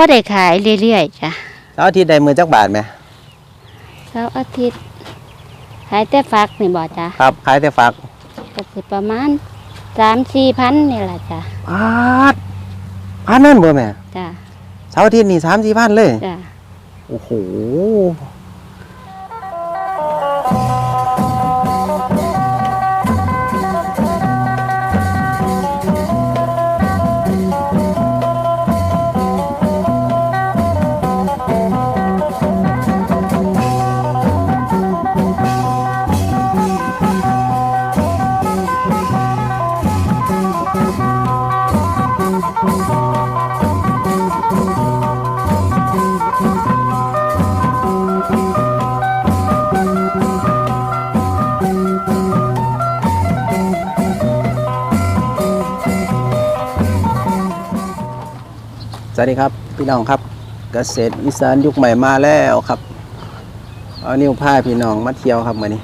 อได้ขายเรื่อยๆจ้ะเสาร์อาทิตย์ได้มือจักบาทไหมเสาร์อาทิตย์ขายแต่ฟักนี่บ่จ้ะครับขายแต่ฝักก็สิประมาณสามสี่พันนี่แหละจ้ะปาดพันนั่นบ่แม่จ้ะเสาร์อาทิตย์นี่สามสี่พันเลย จ้ะโอ้โห สวัสดีครับ พี่น้องครับเกษตรอีสานยุคใหม่มาแล้วครับเอานิ้วผ้าพี่น้องมาเที่ยวครับมื่อนี้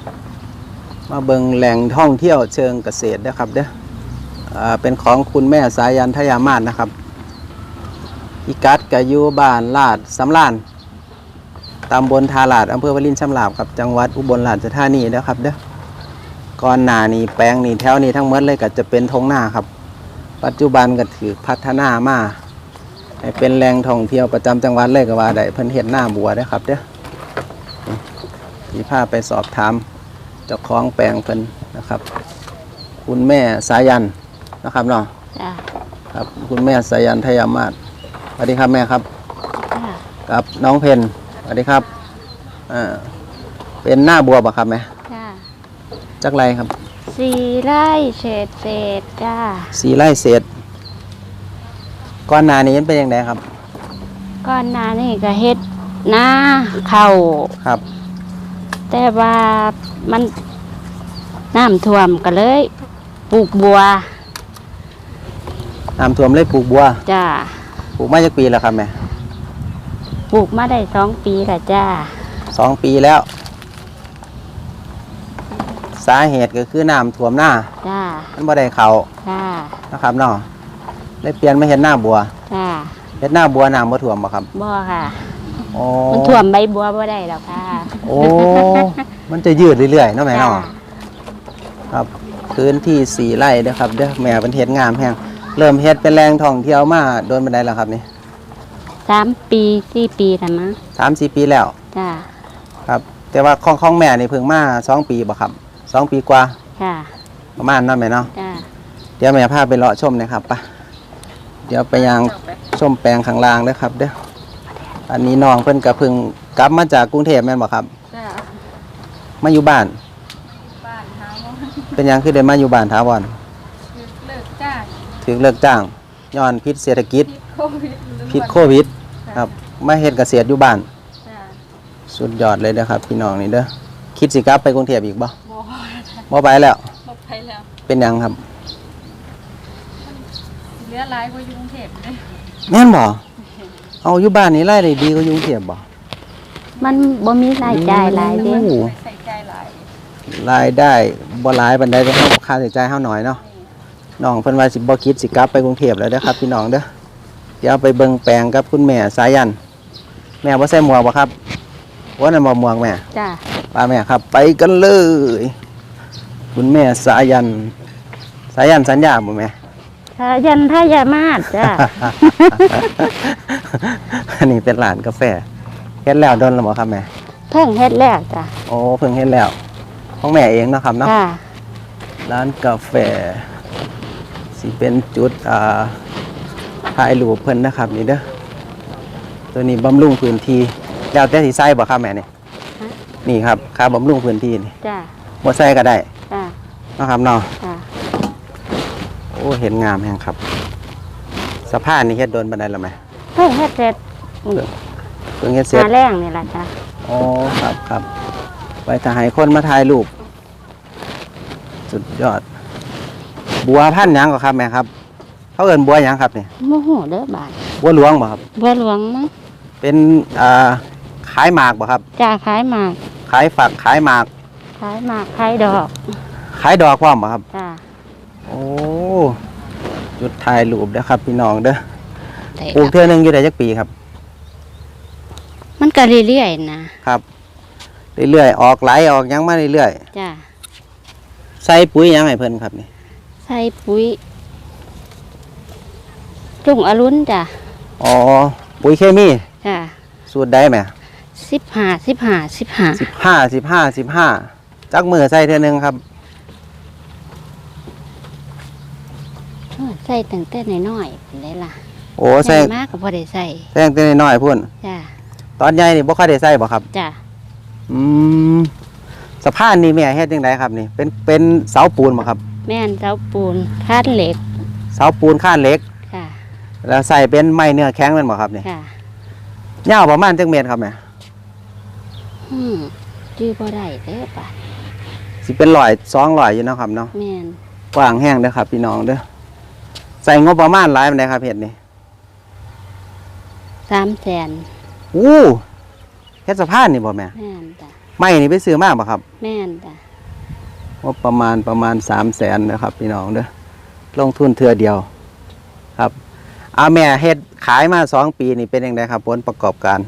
มาเบิงแหล่งท่องเที่ยวเชิงเกษตรนะครับเด้อเป็นของคุณแม่สายันทยามาศนะครับอีกัดกะยูบ้านลาดสำลานตำบลทาลาดอำเภอวลินชำลาบครับจังหวัดอุบลราชธานีนะครับเด้อก่อนหนานี้แปลงนี้แถวนี้ทั้งหมดเลยก็จะเป็นทงหน้าครับ ปัจจุบันก็ถือพัฒนามา ให้เป็นแหล่งท่องเที่ยวประจำจังหวัดเลยก็ว่าได้เพิ่นเฮ็ดหน้าบัวเด้อครับเด้อที่พาไปสอบถามเจ้าของแปลงเพิ่นนะครับ คุณแม่สายันนะครับเนาะจ้ะครับคุณแม่สายันทยามาศสวัสดีครับแม่ครับ จ้ะกับน้องเพนสวัสดีครับอ่าเป็นหน้าบัวบ่ครับแม่จ้ะจักไรครับสี่ไร่เศษเศษจ้ะสีไร่เศษ ก้อนหนานี้มันเป็นยังไงครับ ก่อนหน้านี่ก็เฮ็ดหน้าเข่าครับ แต่ว่ามันน้ำท่วมก็เลยปลูกบัวน้ำท่วมเลยปลูกบัว จ้ะปลูกมาจากปีแล้วครับแม่ปลูกมาได้สองปีและจ้ะสองปีแล้ว สาเหตุก็คือน้ำท่วมหน้าจ้ะมันบ่ได้เขาจ้ะนะครับเนาะ เลยเปลี่ยนมาเห็ดหน้าบัวจ้ะเห็ดหน้าบัวน้ำบ่ท่วมบ่ครับบ่ค่ะโอ้มันท่วมใบบัวบ่ได้หรอกค่ะโอ้มันจะยืดเรื่อยๆเนาะแม่จ้ะเนาะครับพื้นที่สี่ไร่เด้อครับเด้อแม่เป็นเฮ็ดงามแฮงเริ่มเฮ็ดเป็นแรงท่องเที่ยวมาโดนบันไดแล้วครับนี่สามปีสี่ปีแล้วมั้งสามสี่ปีแล้วจ้ะครับ แต่ว่าของของแม่นี่เพิ่งมาสองปีบ่ครับสองปีกว่าจ้ะประมาณนั้นแม่เนาะจ้ะเดี๋ยวแม่พาไปเลาะชมหนะครับปะ เดี๋ยวไปยังชมแปลงข้างล่างเด้อครับ เด้ออันนี้น้องเพิ่นกะเพึ่งกลับมาจากกรุงเทพแม่นบ่ครับ จ้ะมาอยู่บ้าน บ้านเฮาเป็นหยังคือได้มาอยู่บ้านถาวรเลิกจ้างถึงเลิกจ้างย้อนพิษเศรษฐกิจโควิดพิษโควิด ครับ มาเฮ็ดเกษตรอยู่บ้าน จ้ะสุดยอดเลยเด้อครับ พี่น้องนี่เด้อคิดสิกลับไปกรุงเทพอีกบ่บ่บ่ไปแล้ว บ่ไปแล้ว เป็นหยังครับเห ลือหลายกว่าอยู่กรุงเทพเลยแม่นบ่เอาอยู่บ้านนี่รายได้ดีกว่าอยู่กรุงเทพบ่ มันบ่มีรายจ่ายหลายเด้โอ้ใส่ใจหลายรายได้บ่หลายปานใดแต่เฮาค่าใช้จ่ายเฮาน้อยเนาะน้องเพิ่นว่าสิบ่คิดสิกลับไปกรุงเทพแล้วเด้อครับพี่น้องเด้อเดี๋ยวไปเบิ่งแปลงกับคุณแม่สายัน แม่บ่ใส่หมวกบ่ครับว่านั่นบ่หมวกแม่ จ้ะป้าแม่ครับไปกันเลย คุณแม่สายัน สายันสัญญาบ่แม่ ทายันทายามาศจ้ะ อันนี้เป็นร้านกาแฟเฮ็ดแล้วโดนแล้วบ่ครับแม่เพิ่งเฮ็ดแล้วจ้ะโอ้เพิ่งเฮ็ดแล้ว ของแม่เองเนาะครับเนาะจ้ะร้านกาแฟสิเป็นจุดอ่าถ่ายรูปเพิ่นนะครับ นี่เด้อตัวนี้บำรุงพื้นที่แล้วแต่สิใส่บ่ครับแม่นี่นี่ครับค่าบำรุงพื้นที่นี่จ้ะบ่ใส่ก็ได้จ้ะเนาะครับเนาะ จ้ะโอ้เห็นงามแฮงครับสะพานนี่เฮ็ดโดนบันไดแล้วไหมเพิ่งเฮ็ดเสร็จเพิ่งเฮ็ดเสร็จหาแรงนี่ล่ะจ้ะอ๋อครับครับไว้ถ้าให้คนมาถ่ายรูปสุดยอด บัวพันธุ์หยังก็ครับแม่ครับเขาเอิ้นบัวหยังครับนี่โมโหเด้อบาดบัวหลวงบ่ครับ บัวหลวงมั้งเป็นอ่าขายหมากบ่ครับ จ้ะขายหมาก ขายฝักขายหมาก ขายหมากขายดอก ขายดอกพร้อมบ่ครับ จ้ะ โอ้จุดถ่ายรูปเด้อครับ พี่น้องเด้อได้ปลูกเทื่อหนึงอยู่ได้จักปีครับก็เรื่อยๆนะครับ เรื่อยๆ ออกไหลออกหยังมาเรื่อยจ้ะๆ ใส่ปุ๋ยหยังให้เพิ่นครับนี่ ใส่ปุ๋ยจุ่งอรุณจ้ะอ๋อ ปุ๋ยเคมี จ้ะสูตรใดแหมสิบห้าสิบห้าสิบห้าสิบห้าสิบห้าสิบห้าจักมือใส่เท่อนึงครับ ใส่ตั้งแต่น้อยๆเป็นไรล่ะโอ้ใส่มากก็พอได้ใส่ใส่ตั้งแต่น้อยๆพุ่นจ้ะตอนใหญ่นี่บ่ค่อยได้ใส่บ่ครับจ้ะอืมสะพานนี่แม่เฮ็ดจังไดครับนี่ เป็นเป็นเสาปูนบ่ครับ แม่นเสาปูนคาดเหล็ก เสาปูนข้านเหล็กค่ะแล้วใส่เป็นไม้เนื้อแข็งแม่นบ่ครับนี่ค่ะยาวประมาณจักเมตรครับแม่อืมจื้อบ่ได้เด้อป่ะสิเป็นร้อยสองร้อยอยู่เนาะครับเนาะแม่นกว้างแห้งเด้อครับพี่น้องเด้อ ใส่งบประมาณหลายปานใดครับเฮ็ดนี่สามแสนอู้เฮ็ดสะพานนี่บ่แม่แม่นจ้ะไม้นี่ไปซื้อมาบ่ครับแม่นจ้ะงบประมาณประมาณ3 0 0แสนนะครับ พี่น้องเด้อลงทุนเทื่อเดียว ครับเอาแม่เฮ็ดขายมาสองปีนี่เป็นยังไงครับผลประกอบการ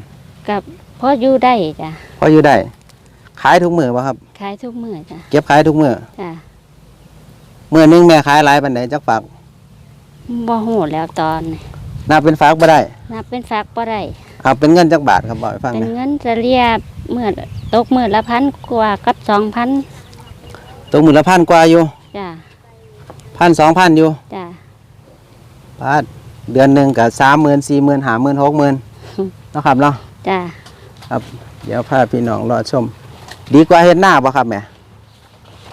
กับพออยู่ได้จ้ะพออยู่ได้ ขายทุกมือป่ะครับ ขายทุกมื้อจ้ะเก็บขายทุกมือจ้ะมือหนึงแม่ขายหลายปันไหนจักฝาก บ่ฮู้แล้วตอนนี้นับเป็นฝากบ่ได้นับเป็นฝากบ่ได้เอาเป็นเงินจักบาทครับบอกให้ฟังเป็นนะเงินจะเรียบมื้อตกมื้อละพันกว่ากับสองพันตกมือละพันกว่าอยู่จ้ะพันสองพันอยู่จ้ะบาทเดือนหนึ่งกับสามหมื่นสี่หมื่นห้าหมื่นหกหมื่นเนาะครับเนาะจ้ะเดี๋ยวพาพี่น้องรอชม ดีกว่าเฮ็ดหน้าป่ะครับแม่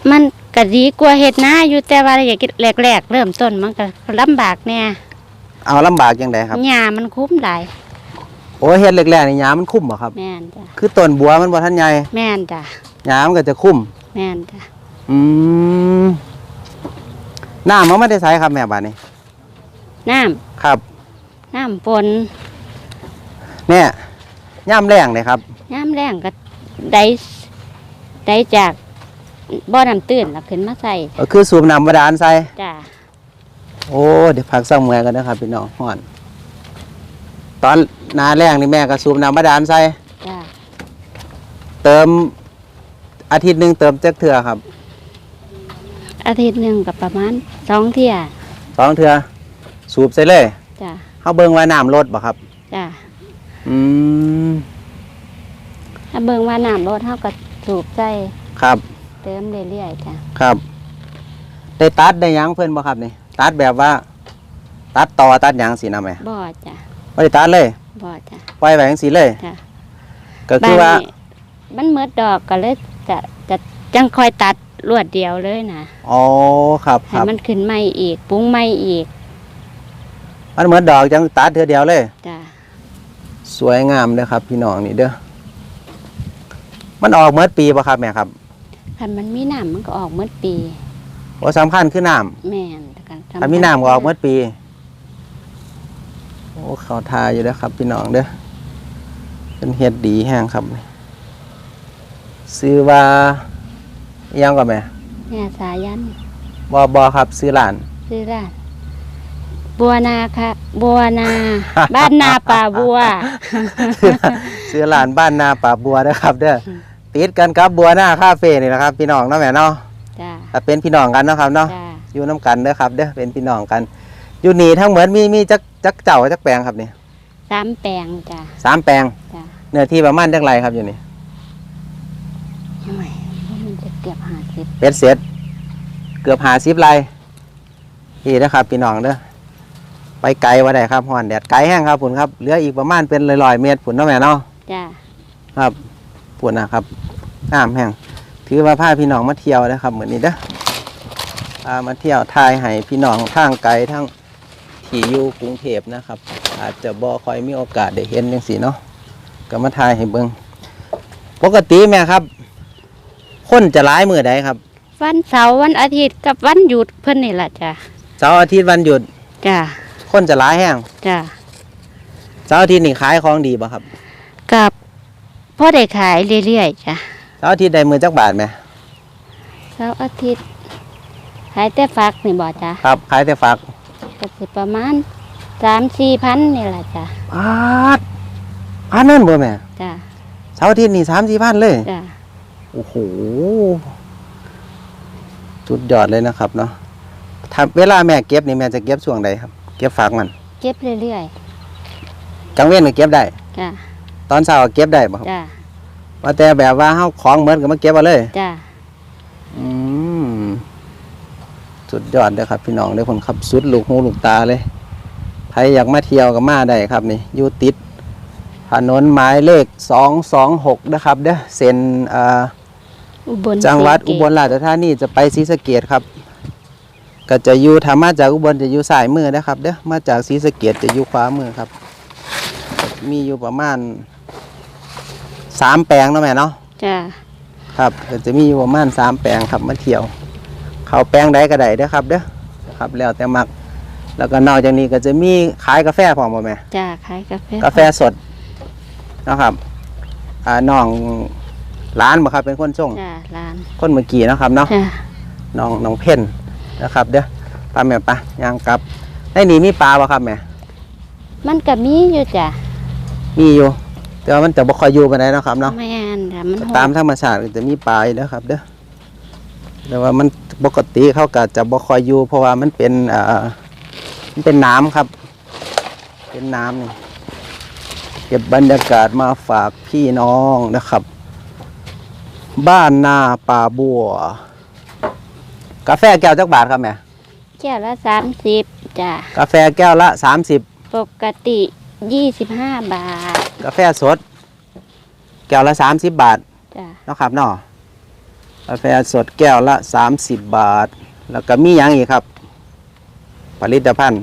มัน ก็ดีกว่าเฮ็ดนาอยู่แต่ว่าอย่างแรกๆ เริ่มต้นมันก็ลำบากแน่เอาลำบากยังไงครับหญ้ามันคุ้มหลายโอ้เฮ็ดแรกๆนี่หญ้ามันคุ้มบ่ครับ แม่นจ้ะคือต้นบัวมันบ่ทันใหญ่แม่นจ้ะหญ้ามันก็จะคุ้มแม่นจ้ะอืมน้ำมันไม่ได้ใช้ครับแม่บาดนี้น้ำครับ น้ำฝนแม่ย่ำแรงเลยครับน้ำแรงก็ได้ได้จาก บ่อน้ำตื้นแล้วขึ้นมาใส่ก็คือสูบน้ำบาดาลใส่ จ้ะโอ้เดี๋ยวพักสักเมื่อยกันนะครับพี่น้องห่อน ตอนหนาแรงนี่แม่ก็สูบน้ำบาดาลใส่ จ้ะเติมอาทิตย์หนึ่งเติมจักเถื่อครับอาทิตย์หนึ่งกับประมาณสองเที่ยสองเถื่อสูบใส่เลยจ้ะเขาเบิ่งว่าน้ำลดบ่ครับ จ้ะอืมถ้าเบิ่งว่าน้ำลดเท่ากับสูบใส่ครับ เติมเรื่อยๆจ้ะครับ ได้ตัดได้หยังเพื่อนบ่ครับนี่ ตัดแบบว่า ตัดต่อตัดหยังสีน้ำไหมบ่อจ้ะไม่ได้ตัดเลยบ่อจ้ะปล่อยไว้จังสีเลย จ้ะก็คือว่าบ้นนี้มันเมิดดอกก็เลยจะจะจังคอยตัดรวดเดียวเลยนะอ๋อ ครับคให้รับ มันขึ้นใหม่อีกปรุงใหม่อีกมันเหมือนดอกจังตัดเธอเดียวเลย จ้ะสวยงามเลยครับ พี่น้องนี่เด้อ มันออกเมื่อปีป่ะครับแม่ครับ คันมันมีน้ำมันก็ออกเมื่อปีโอ้สำคัญคือน้แม่นแต่กันำถ้ามีน้ำก็ออกเมื่อปี โอ้เขาทาอยู่แล้วครับ พี่น้องเด้อเป็นเฮ็ดดีแห้งครับ ซื้อว่าอิหยังก่อนแม่แม่สายันบอบอครับซื้อหลาน ซื้อร้านบัวนาค่ะ บัวนา บ้านนาป่าบัว ซื้อหลานบ้านนาป่าบัวนะครับเด้อ ติดกันครับบัวหน้าคาเฟ่นี่นะครับ พี่น้องเนาะแม่เนาะจ้ะถ้าเป็นพี่น้องกันเนาะครับเนาะจ้ะอยู่น้กันเด้อครับเด้อเป็นพี่น้องกัน อยู่นี่ทั้งเหมือนมีมีจักจักเจ้าจักแปลงครับนี่สามแปลงจ้ะสามแปลงจ้ะเนื้อที่ประมาณจักไรครับอยู่นี่โอ้ยมันจะเกือบห้าสิบเป็ดเสร็จเกือบหาสิบไรนี่นะครับ พี่น้องเด้อไปไกลว่าได้ครับหอนแดดไกลแห้งครับผุนครับเหลืออีกประมาณเป็นลอยๆเมตรผุนเนาะแม่เนาะจ้ะครับผุนนะครับ น้ำแห้งถือว่าพาพี่น้องมาเที่ยวนะครับเหมือนนี้เด้อพามาเที่ยวทายให้พี่น้องทางไกลทั้งที่อยู่กรุงเทพนะครับ อาจจะบ่ค่อยมีโอกาสได้เห็นจังสีเนาะก็มาทายให้เบิงปกติแม่ครับ คนจะร้ายมือใดครับ วันเสาร์วันอาทิตย์กับวันหยุดเพิ่นนี่แหละจ้ะเสาร์อาทิตย์วันหยุดจ้ะคนจะร้ายแห้งจ้ะเสาร์อาทิตย์นี่ขายของดีป่ะครับ กับพ่อได้ขายเรื่อยๆจ้ะ เสาร์อาทิตย์ได้มือจักบาทไหมเสาร์อาทิตย์ขายแต่ฟักนี่บ่จ้ะครับขายแต่ฝักก็สิประมาณสามสี่พันนี่แหละจ้ะปาดพันนั่นบ่แม่จ้ะเสาร์อาทิตย์นี่สามสี่พันเลย จ้ะโอ้โหสุดยอดเลยนะครับเนาะถ้าเวลาแม่เก็บนี่แม่จะเก็บช่วงใดครับ เก็บฝากมันเก็บเรื่อยกลางเว้นก็เก็บได้ ๆจ้ะตอนเช้าก็เก็บได้บ่ครับ จ้ะ ว่าแต่แบบว่าเฮาของเหมือนกับมาเก็บเอาเลย จ้ะอืมสุดยอดเลยครับ พี่น้องเด้อผมขับสุดลูกหูลูกตาเลยใครอยากมาเที่ยวก็มาได้ครับนี่อยู่ติดถนนหมายเลขสองสองหกนะครับเด้อเซ็นอ่าอุบลจังหวัดศรีอุเกบลราชธานีจะไปศรีสะเกดครับ ก็จะอยู่ถ้ามาจากอุบลจะอยู่สายมือนะครับเด้อมาจากศรีสะเกดจะอยู่ขวามือครับ มีอยู่ประมาณ สามแปลงเนาะแม่เนาะจ้ะครับก็จะมีอยู่ประมาณสามแปลงครับมาเที่ยว เขาแปลงใดก็ได้เด้อครับเด้อครับแล้วแต่มัก แล้วก็นอกจากนี้ก็จะมีขายกาแฟพร้อมบ่แม่จ้ะขายกาแฟกาแฟสดนะครับอ่าน้องร้านบ่ครับเป็นคนส่งจ้ะร้านคนเมื่อกี้เนาะครับเนาะจ้ะน้องน้องเพ่นนะครับ เด้อปลาแม่ปลาย่างกลับในนี้มีปลาบ่ครับแม่มันก็มีอยู่จ้ะมีอยู่ แต่ว่ามันจะบ่ค่อยอยู่ปานใดเนาะครับเนาะแม่นจ้ะมันตามธรรมชาติก็จะมีปลาอยู่แล้วครับ เด้อแต่ว่ามันปกติเขาก็จะบ่ค่อยอยู่เพราะว่ามันเป็นอ่ามันเป็นน้ำครับ เป็นน้ำนี่เก็บบรรยากาศมาฝากพี่น้องนะครับ บ้านนาป่าบัว กาแฟแก้วจักบาทครับแม่แก้วละสามสิบจ้ะกาแฟแก้วละ30ปกติ ยี่สิบห้าบาทกาแฟสด แก้วละ30บาทจ้ะเนาะครับเนาะกาแฟสดแก้วละ30บาท แล้วก็มีอย่างอีกครับ ผลิตภัณฑ์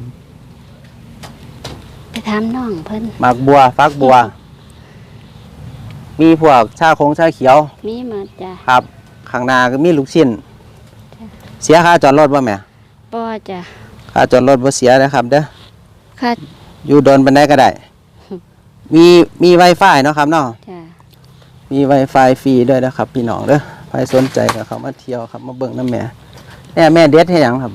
ไปทำน้องเพิ่นหมากบัวฟักบัว มีพวกชาคงชาเขียวมีหมดจ้ะ ครับ ข้างหน้าก็มีลูกชิ้นเสียค่าจอดรถบ่แม่ป้อจ้ะค่าจอดรถบ่เสียนะครับเด้อ ค่ะ อยู่โดนบันไดก็ได้ มีมีไวไฟเนาะครับเนาะ จ้ะมี Wi-Fi ฟรีด้วยนะครับ พี่น้องเด้อใครสนใจก็เข้ามาเที่ยวครับ มาเบิ่งน้ำแม่แม่แม่เด็ดให้หยังครับ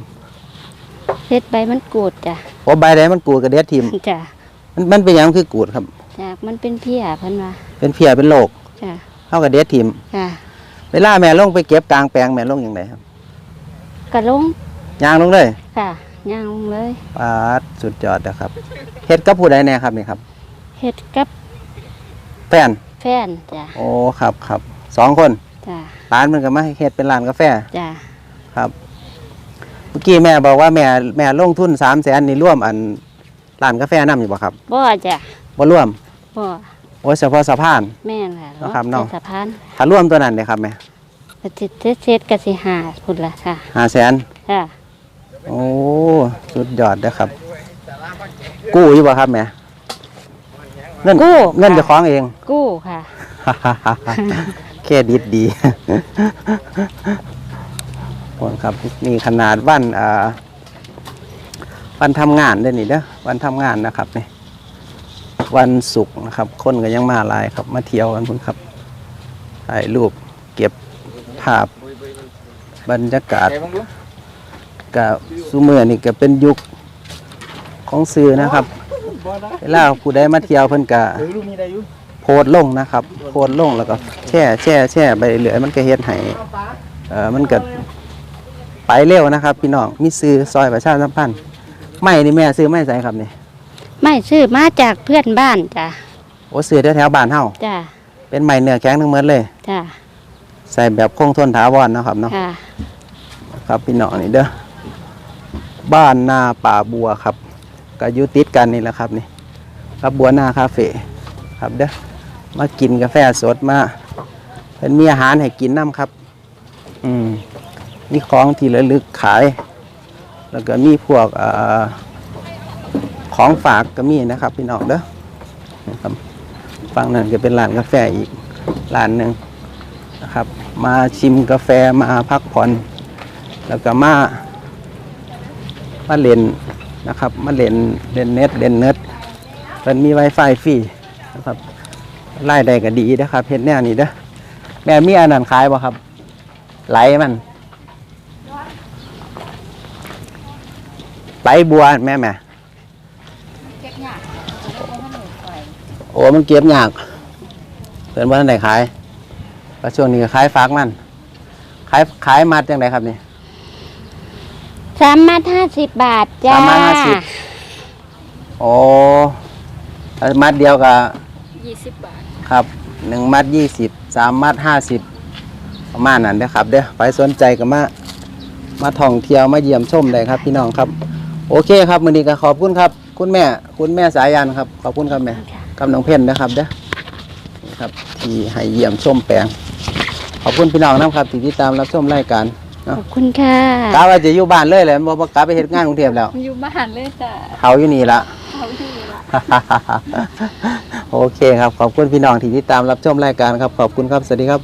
เฮ็ดใบมันกูดจ้ะโอ้ใบใดมันกูดกับเด็ดทิมจ้ะมันมันเป็นหยังคือกูดครับจากมันเป็นเพียเพิ่นว่าเป็นเพียเป็นโรคจ้ะเท่ากับเด็ดทิมจ้ะเวลาแม่ลงไปเก็บกลางแปลงแม่ลงอย่างไรครับกระลงยางลงเลยค่ะย่างลงเลยปาดสุดยอดนะครับ เฮ็ดกับผู้ใดแน่ครับนี่ครับ เฮ็ดกับแฟนแฟนจ้ะโอ้ครับครับสองคนจ้ะร้านมันก็มาเฮ็ดเป็นร้านกาแฟจ้ะครับเมื่อกี้แม่บอกว่าแม่แม่ลงทุนสามแสนนี่ร่วมอันร้านกาแฟน้ำอยู่บ่ครับบ่จ้ะบ่ร่วมบ่โอ้ยเฉพาะสะพาน แม่นค่ะเนาะครับเนาะป็สะพานถ้าร่วมตัวนั้นเนี่ยครับแม่ปฏิเสธก็สิหาพุ่นละค่ะห้าแสนจ้ะโอ้สุดยอดนะครับ กู้อยู่บ่ครับแม่เงินกู้เงินจะค่ะคล้องเอง กู้ค่ะ เครดิตดีคนครับนี่ขนาดวันอ่าวันทำงานเด้อนี่เด้อวันทำงานนะครับนี่วันศุกร์นะครับ คนก็ยังมาหลายครับ มาเที่ยวกันพุ่นครับถ่ายรูปเก็บภาพบรรยากาศกับซูเมอร์นี่ก็เป็นยุค ของสื่อนะครับ เวลาผู้ใดมาเที่ยวเพิ่นก็โพสต์ลงนะครับ โพสต์ลงแล้วก็แช่แช่แช่ไปเรื่อยๆมันก็เฮ็ดให้เอ่อมันก็ไปเร็วนะครับ พี่น้องมีซื้อซอยประชาสัมพันธ์ไม่นี่แม่ซื้อไม่ใส่ครับนี่ไม่ซื้อมาจากเพื่อนบ้านจ้ะโอ้ซื้อแถวๆบ้านเฮาจ้ะเป็นไม้เนื้อแข็งทั้งหมดเลยจ้ะใส่แบบคงทนถาวรเนาะครับเนาะค่ะครับพี่น้องนี่เด้อบ้านนาป่าบัวครับ ก็อยู่ติดกันนี่แหละครับนี่ครับบัวนาคาเฟ่ครับเด้อมากินกาแฟสดมาเป็นมีอาหารให้กินน้ำครับ อืมมีของที่ระลึกขาย แล้วก็มีพวกเอ่อของฝากก็มีนะครับ พี่น้องเด้อนะครับฝั่งนั้นก็เป็นร้านกาแฟอีกร้านหนึ่งนะครับ มาชิมกาแฟมาพักผ่อน แล้วก็มามาเล่น นะครับมาเล่นเล่นเน็ตเล่นเน็ตมันมี Wi-Fi ฟรีนะครับไล่ได้ก็ดีนะครับเฮ็ดแนวนี้เด้อแม่มีอันนั้นขายบ่ครับ ไหลมัน ไหลบัวแม่แม่โอ้มันเก็บยากเพิ่นบ่ทันได้ขายก็ช่วงนี้ก็ขายฝากมัน ขายขายมัดจังไดครับนี่ สามมัดห้าสิบบาทจ้าสามมัดห้าสิบโอ้มัดเดียวกับยี่สิบบาท ครับหนึ่งมัดยี่สิบสามมัดห้าสิบประมาณนั้นเด้อครับ เด้อไปสนใจก็มามาท่องเที่ยวมาเยี่ยมชมได้ครับ พี่น้องครับ โอเคครับมื้อนี้ก็ขอบคุณครับ คุณแม่ คุณแม่สายันครับ ขอบคุณครับแม่กับน้องเพ่นนะครับ เด้อนี่ครับ ที่ให้เยี่ยมชมแปลงขอบคุณพี่น้องนะครับที่ติดตามรับชมรายการ ขอบคุณค่ะกาว่าจะอยู่บ้านเลยแหละบ่บ่กลับไปเฮ็ดงานกรุงเทพแล้วอยู่บ้านเลยจ้ะเขาอยู่นี่ละเขาอยู่ละโอเคครับ ขอบคุณพี่น้องที่ติดตามรับชมรายการครับ ขอบคุณครับ สวัสดีครับ